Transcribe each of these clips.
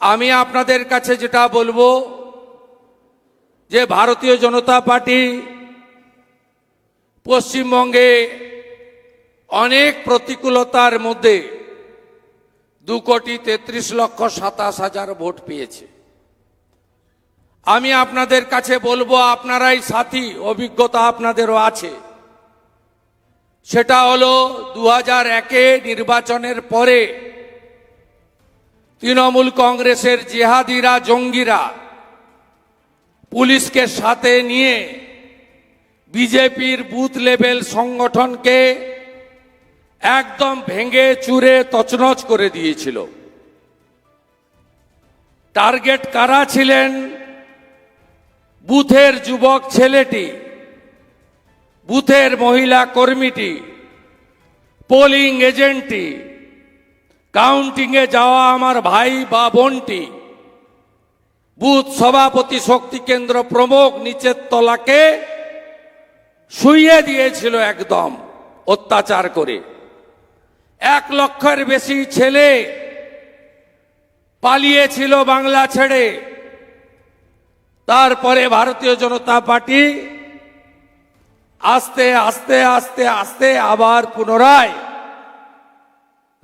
আমি আপনাদের কাছে যেটা বলব, যে ভারতীয় জনতা পার্টি পশ্চিমবঙ্গে অনেক প্রতিকূলতার মধ্যে দু কোটি তেত্রিশ লক্ষ সাতাশ হাজার ভোট পেয়েছে। আমি আপনাদের কাছে বলব, আপনারাই সাথী, অভিজ্ঞতা আপনাদেরও আছে। সেটা হলো দু হাজার নির্বাচনের পরে তৃণমূল কংগ্রেসের জেহাদিরা, জঙ্গিরা পুলিশকে সাথে নিয়ে বিজেপির বুথ লেভেল সংগঠনকে একদম ভেঙে চুরে তছনছ করে দিয়েছিল। টার্গেট কারা ছিলেন? বুথের যুবক ছেলেটি, বুথের মহিলা কর্মীটি, পোলিং এজেন্টটি কাউন্টিংয়ে যাওয়া আমার ভাই বা বোনটি। বুথ সভাপতি শক্তি কেন্দ্র প্রমুখ নিচের তলাকে শুইয়ে দিয়েছিল একদম অত্যাচার করে। এক লক্ষের বেশি ছেলে পালিয়েছিল বাংলা ছেড়ে। তারপরে ভারতীয় জনতা পার্টি আস্তে আস্তে আস্তে আস্তে আবার পুনরায়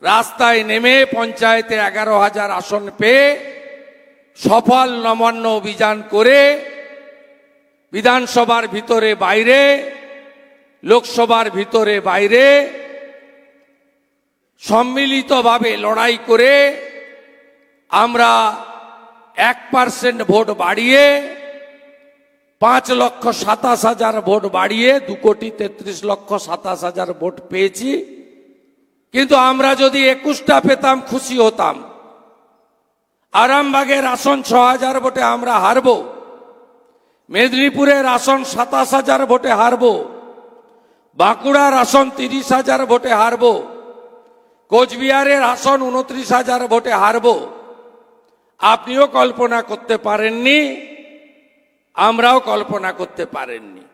রাস্তায় নেমে পঞ্চায়েতে এগারো হাজার আসন পেয়ে সফল নবান্ন অভিযান করে বিধানসভার ভিতরে বাইরে, লোকসভার ভিতরে বাইরে সম্মিলিতভাবে লড়াই করে আমরা এক পার্সেন্ট ভোট বাড়িয়ে পাঁচ লক্ষ সাতাশ হাজার ভোট বাড়িয়ে দু কোটি তেত্রিশ লক্ষ সাতাশ হাজার ভোট পেয়েছি। কিন্তু আমরা যদি একুশটা পেতাম, খুশি হতাম। আরামবাগের আসন ছ হাজার ভোটে আমরা হারব। মেদিনীপুরের আসন সাতাশ হাজার ভোটে হারব। বাঁকুড়ার আসন তিরিশ হাজার ভোটে হারব। কোচবিহারের আসন উনত্রিশ হাজার ভোটে হারব। আপনিও কল্পনা করতে পারেননি, আমরাও কল্পনা করতে পারেননি।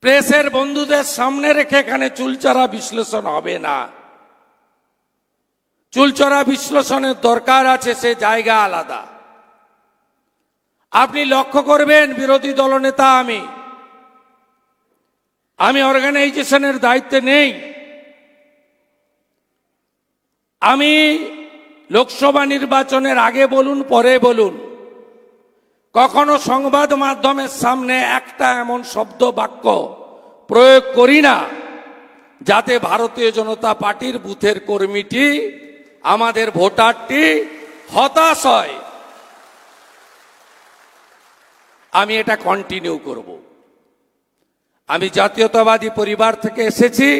প্রেসের বন্ধুদের সামনে রেখে এখানে চুলচরা বিশ্লেষণ হবে না। চুলচরা বিশ্লেষণের দরকার আছে, সে জায়গা আলাদা। আপনি লক্ষ্য করবেন, বিরোধী দলনেতা আমি। আমি অর্গানাইজেশনের দায়িত্বে নেই। আমি লোকসভা নির্বাচনের আগে বলুন, পরে বলুন। কখনো সংবাদ মাধ্যমের সামনে একটা এমন শব্দ বাক্য প্রয়োগ করি না, যাতে ভারতীয় জনতা পার্টির বুথের কর্মীটি, আমাদের ভোটারটি হতাশ হয়। আমি এটা কন্টিনিউ করব। আমি জাতীয়তাবাদী পরিবার থেকে এসেছি।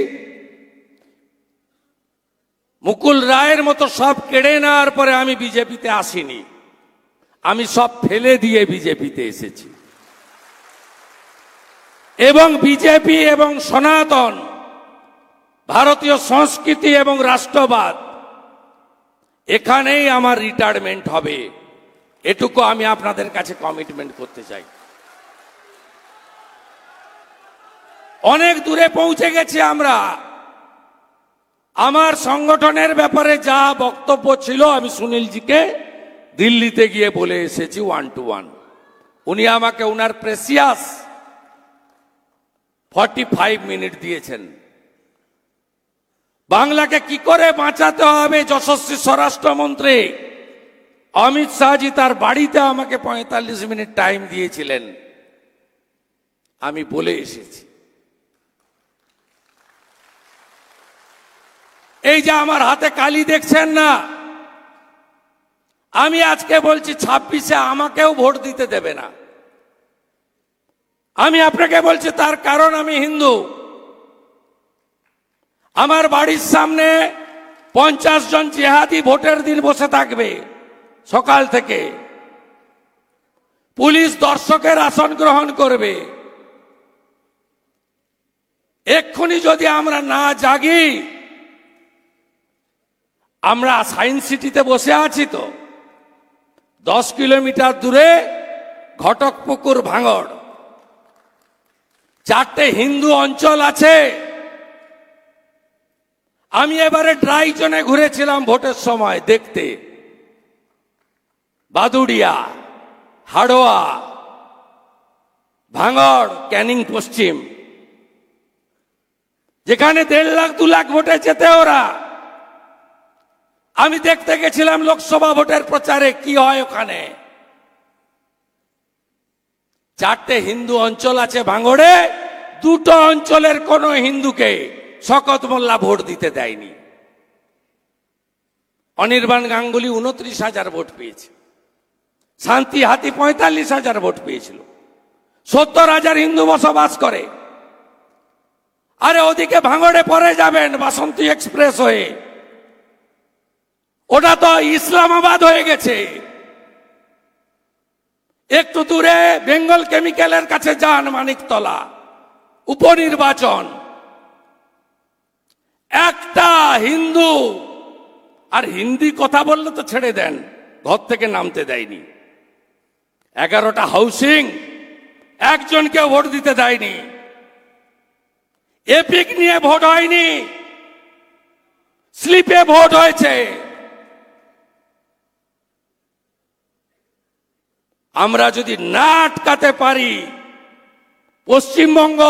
মুকুল রায়ের মতো সব কেড়ে নেওয়ার পরে আমি বিজেপিতে আসিনি। আমি সব ফেলে দিয়ে বিজেপিতে এসেছি। এবং বিজেপি এবং সনাতন, ভারতীয় সংস্কৃতি এবং রাষ্ট্রবাদ, এখানেই আমার রিটায়ারমেন্ট হবে। এটুকু আমি আপনাদের কাছে কমিটমেন্ট করতে চাই। অনেক দূরে পৌঁছে গেছি আমরা। আমার সংগঠনের ব্যাপারে যা বক্তব্য ছিল আমি সুনীলজিকে দিল্লিতে গিয়ে বলে এসেছি ওয়ান টু ওয়ান উনি আমাকে উনার প্রেসিয়াস ফর্টি ফাইভ মিনিট দিয়েছেন। বাংলাকে কি করে বাঁচাতে হবে যশস্বী স্বরাষ্ট্রমন্ত্রী? অমিত শাহজি তার বাড়িতে আমাকে পঁয়তাল্লিশ মিনিট টাইম দিয়েছিলেন। আমি বলে এসেছি। এই যে আমার হাতে কালি দেখছেন না আমি আজকে বলছি ছাব্বিশে আমাকেও ভোট দিতে দেবে না। আমি আপনাকে বলছি তার কারণ আমি হিন্দু। আমার বাড়ির সামনে পঞ্চাশ জন জেহাদি ভোটের দিন বসে থাকবে সকাল থেকে। পুলিশ দর্শকের আসন গ্রহণ করবে। এক্ষুনি যদি আমরা না জাগি, আমরা সায়েন্স সিটিতে বসে আছি তো। দশ কিলোমিটার দূরে ঘটকপুকুর ভাঙড়। চারটে হিন্দু অঞ্চল আছে। আমি এবারে ড্রাই জোনে ঘুরেছিলাম ভোটের সময় দেখতে। বাদুড়িয়া, হাড়োয়া, ভাঙড়, ক্যানিং পশ্চিম। যেখানে দেড় লাখ, দু লাখ ভোটে যেতে ওরা। আমি দেখতে গেছিলাম লোকসভা ভোটের প্রচারে কি হয় ওখানে। চারটে হিন্দু অঞ্চল আছে ভাঙড়ে, দুটো অঞ্চলের কোন হিন্দুকে শকত মোল্লা ভোট দিতে দেয়নি। অনির্বাণ গাঙ্গুলি উনত্রিশ হাজার ভোট পেয়েছে। শান্তি হাতি পঁয়তাল্লিশ হাজার ভোট পেয়েছিল। সত্তর হাজার হিন্দু বসবাস করে। আরে ওদিকে ভাঙড়ে পরে যাবেন বাসন্তী এক্সপ্রেস হয়ে। ওটা তো ইসলামাবাদ হয়ে গেছে। একটু দূরে বেঙ্গল কেমিক্যালের কাছে যান মানিকতলা, উপনির্বাচন। একটা হিন্দু, আর হিন্দি কথা বললে তো ছেড়ে দেন, ঘর থেকে নামতে দেয়নি। এগারোটা হাউসিং একজনকে ভোট দিতে দেয়নি। এপিক নিয়ে ভোট হয়নি। স্লিপে ভোট হয়েছে। আমরা যদি না আটকাতে পারি, পশ্চিমবঙ্গ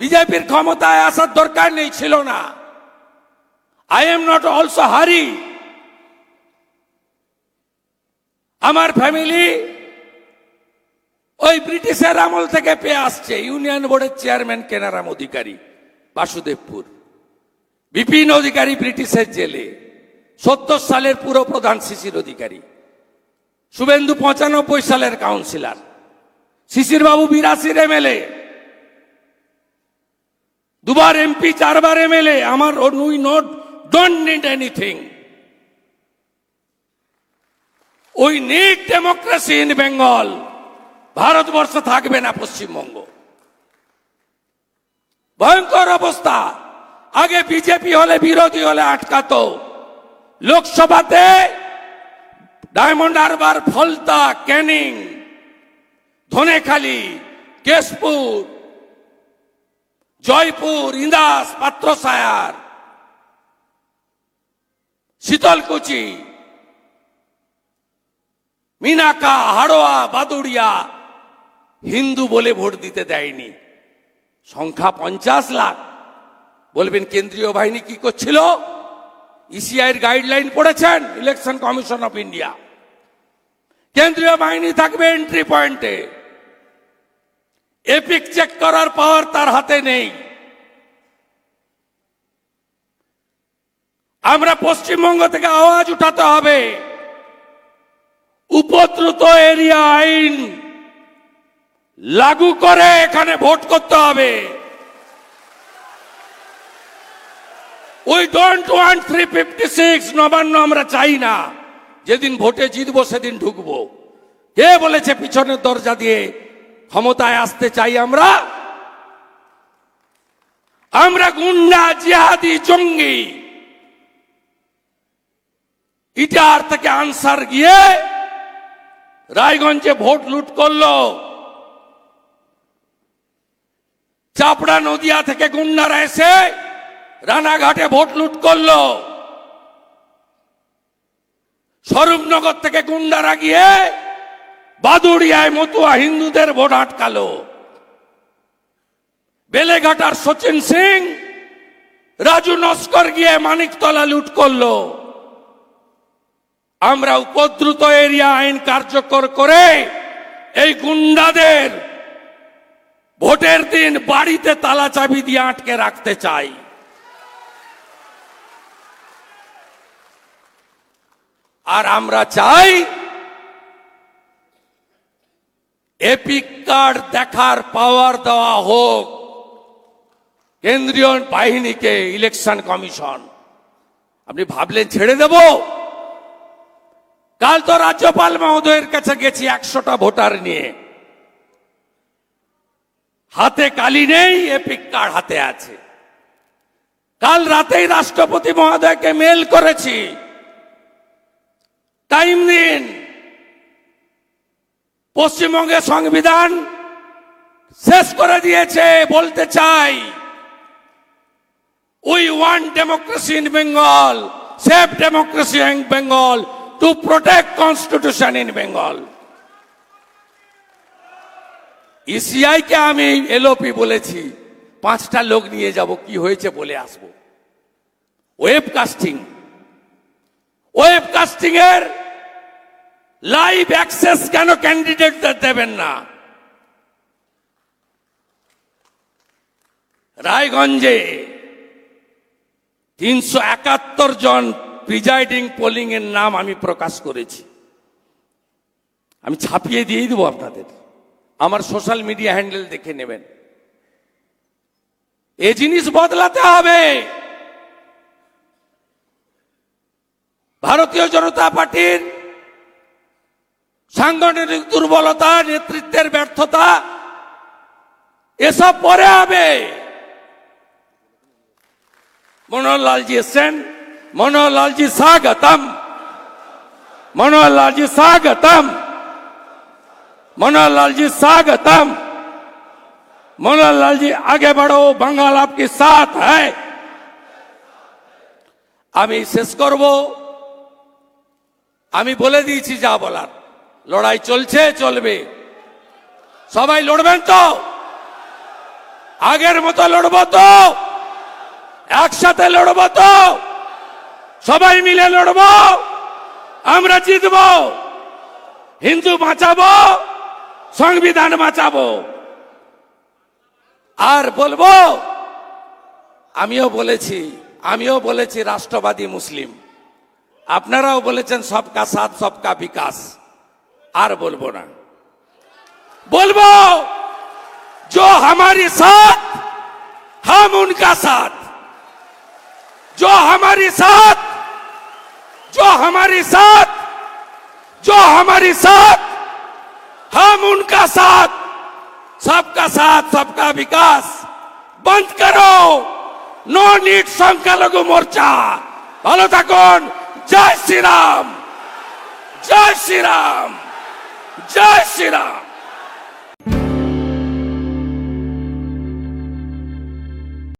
বিজেপির ক্ষমতায় আসার দরকার নেই, ছিল না। আই এম নট অলসো হারি আমার ফ্যামিলি ওই ব্রিটিশের আমল থেকে পেয়ে আসছে, ইউনিয়ন বোর্ডের চেয়ারম্যান কেনারাম অধিকারী, বাসুদেবপুর। বিপিন অধিকারী ব্রিটিশের জেলে সত্তর সালের পুরো প্রধান শিশির অধিকারী। শুভেন্দু পঁচানব্বই সালের কাউন্সিলর। শিশির বাবু বিরাশির এমএলএ। দুবার এমপি, চারবার এমএলএ। আমার we not don't need anything we need democracy in Bengal Bharatvarsha থাকবে না পশ্চিমবঙ্গ। ভয়ঙ্কর অবস্থা। আগে বিজেপি হলে, বিরোধী হলে আটকাতো। লোকসভাতে ডায়মন্ড হারবার, ফলতা, ক্যানিং, ধনেখালি, কেশপুর, জয়পুর, ইন্দাস, পাত্রসায়ার, শীতলকুচি, মিনাকা, হাড়োয়া, বাদুড়িয়া, হিন্দু বলে ভোট দিতে দেয়নি। সংখ্যা পঞ্চাশ লাখ। বলবেন, কেন্দ্রীয় বাহিনী কি করছিল? ইসিআইয়ের গাইডলাইন পড়েছেন ইলেকশন কমিশন অফ ইন্ডিয়া কেন্দ্রীয় বাহিনী থাকবে এন্ট্রি পয়েন্টে এপিক চেক করার পাওয়ার তার হাতে নেই। আমরা পশ্চিমবঙ্গ থেকে আওয়াজ উঠাতে হবে। উপদ্রুত এরিয়া আইন লাগু করে এখানে ভোট করতে হবে। We don't want three fifty six Nabanna আমরা চাই না। যেদিন ভোটে জিতবো, সেদিন ঢুকবো। কে বলেছে পিছনের দরজা দিয়ে ক্ষমতায় আসতে চাই আমরা? আমরা গুন্ডা, জিহাদি, জঙ্গি। ইটার থেকে আনসার গিয়ে রায়গঞ্জে ভোট লুট করল। চাপড়া নদিয়া থেকে গুন্ডারা এসে রানাঘাটে ভোট লুট করল। স্বরূপনগর থেকে গুন্ডারা গিয়ে বাদুড়িয়ায় মতুয়া হিন্দুদের ভোট আটকালো। বেলেঘাটার সচিন সিং, রাজু নস্কর গিয়ে মানিকতলা লুট করল। আমরা উপদ্রুত এরিয়া আইন কার্যকর করে এই গুন্ডাদের ভোটের দিন বাড়িতে তালা চাবি দিয়ে আটকে রাখতে চাই। আর আমরা চাই এপিক কার্ড দেখার পাওয়ার দেওয়া হোক। কেন্দ্রীয় বাহিনীকে ইলেকশন কমিশন। আপনি ভাবলেন ছেড়ে দেব? কাল তো রাজ্যপাল মহোদয়ের কাছে গেছি একশোটা ভোটার নিয়ে। হাতে কালি নেই, এপিক কার্ড হাতে আছে। কাল রাতেই রাষ্ট্রপতি মহোদয়কে মেল করেছি। টাইম দিন। পশ্চিমবঙ্গের সংবিধান শেষ করে দিয়েছে, বলতে চাই। We want democracy in Bengal safe democracy in Bengal to protect constitution in Bengal ECI কে আমি এলওপি বলেছি, পাঁচটা লোক নিয়ে যাব, কি হয়েছে বলে আসব। ওয়েব কাস্টিং ওয়েব কাস্টিং এর লাইভ অ্যাক্সেস কেন ক্যান্ডিডেটদের দেবেন না? রায়গঞ্জে তিনশো একাত্তর জন প্রিজাইডিং পোলিং এর নাম আমি প্রকাশ করেছি। আমি ছাপিয়ে দিয়ে দেবো আপনাদের। আমার সোশ্যাল মিডিয়া হ্যান্ডেল দেখে নেবেন। এ জিনিস বদলাতে হবে। ভারতীয় জনতা পার্টির সাংগঠনিক দুর্বলতা নেতৃত্বের ব্যর্থতা এসব পরে হবে मनोहर लाल जी एसेन मनोहर लाल जी स्वागतम मनोहर लाल जी स्वागतम मनोहर लाल जी स्वागतम मनोहर लाल जी आगे बढ़ो बंगाल आपके साथ है আমি শেষ করব আমি বলে দিয়েছি যা বলার লড়াই চলছে, চলবে। সবাই লড়বেন তো? আগের মতো লড়ব তো? একসাথে লড়ব তো? সবাই মিলে লড়বো? আমরা জিতবো। হিন্দু বাঁচাবো, সংবিধান বাঁচাবো। আর বলব, আমিও বলেছি আমিও বলেছি রাষ্ট্রবাদী মুসলিম। আপনারাও বলেছেন সবকা সাথ, সবকা বিকাশ। আর বলবো না বলবো जो हमारे साथ हम उनका साथ जो हमारे साथ जो हमारे साथ जो हमारे साथ हम उनका साथ सबका साथ सबका विकास बंद करो नो नीट সংখ্যালঘু মোর্চা ভালো থাকুন জয় শ্রীরাম জয় শ্রীরাম জয় শ্রীরাম